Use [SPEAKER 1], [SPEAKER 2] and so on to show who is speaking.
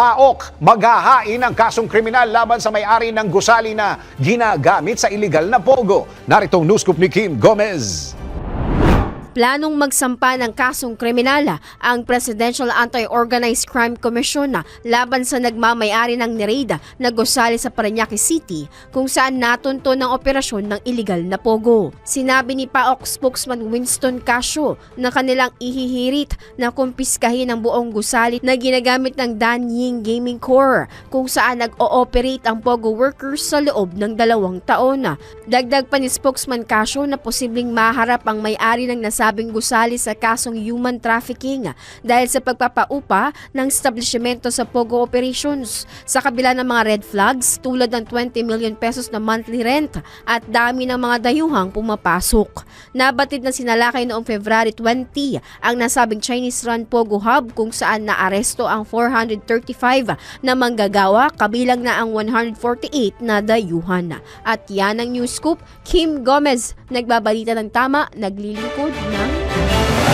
[SPEAKER 1] PAOK maghahain ng kasong kriminal laban sa may-ari ng gusali na ginagamit sa iligal na pogo. Naritong news ni Kim Gomez.
[SPEAKER 2] Planong magsampa ng kasong kriminal ang Presidential Anti-Organized Crime Commission laban sa nagmamayari ng nireda na gusali sa Parañaque City kung saan natunto ng operasyon ng iligal na pogo. Sinabi ni PAOK spokesman Winston Casio na kanilang ihihirit na kumpiskahin ang buong gusali na ginagamit ng Dan Ying Gaming Corps kung saan nag-ooperate ang pogo workers sa loob ng dalawang taon. Dagdag pa ni spokesman Casio na posibleng maharap ang may-ari ng nasabing gusali sa kasong human trafficking dahil sa pagpapaupa ng establishmento sa Pogo operations. Sa kabila ng mga red flags tulad ng 20 million pesos na monthly rent at dami ng mga dayuhang pumapasok. Nabatid na sinalakay noong February 20 ang nasabing Chinese Run Pogo Hub kung saan naaresto ang 435 na manggagawa kabilang na ang 148 na dayuhan. At yan ang news scoop, Kim Gomez, nagbabalita ng tama, naglilingkod ng